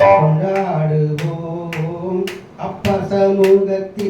கொண்டாடுவோம். அப்ப சமூகத்தில்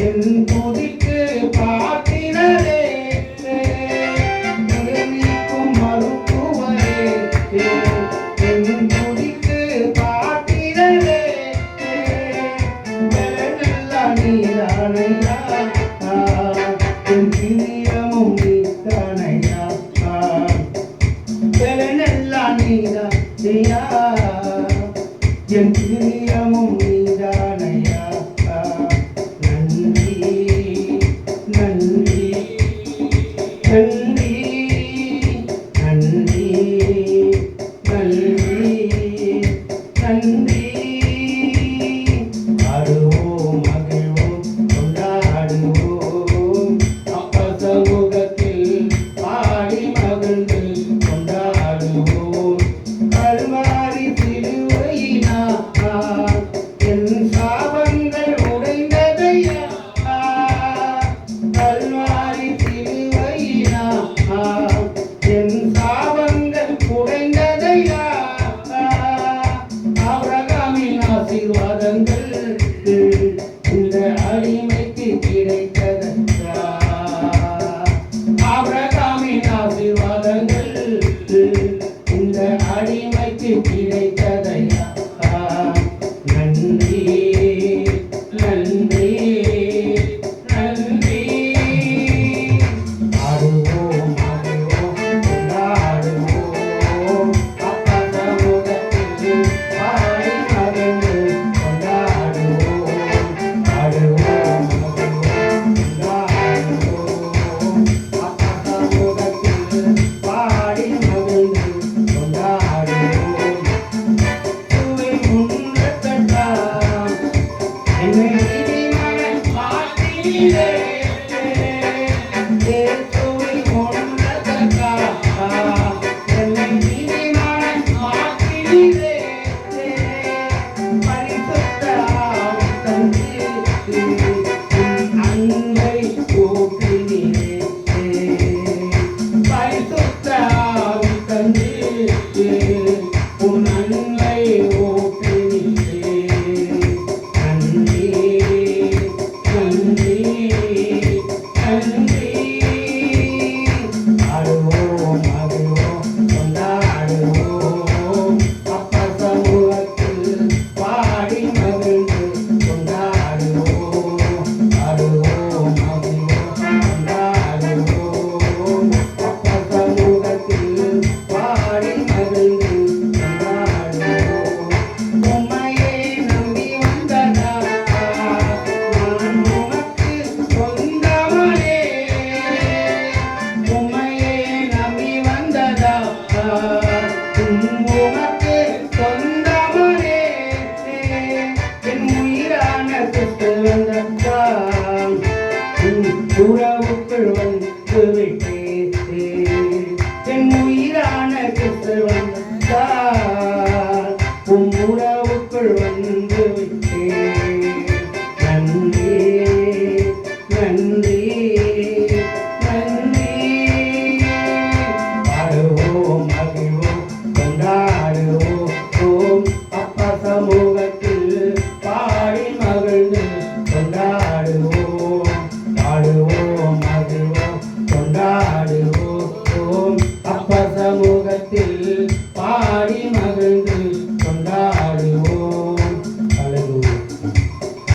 என் புதிக்கு பார்த்தினரே yeah.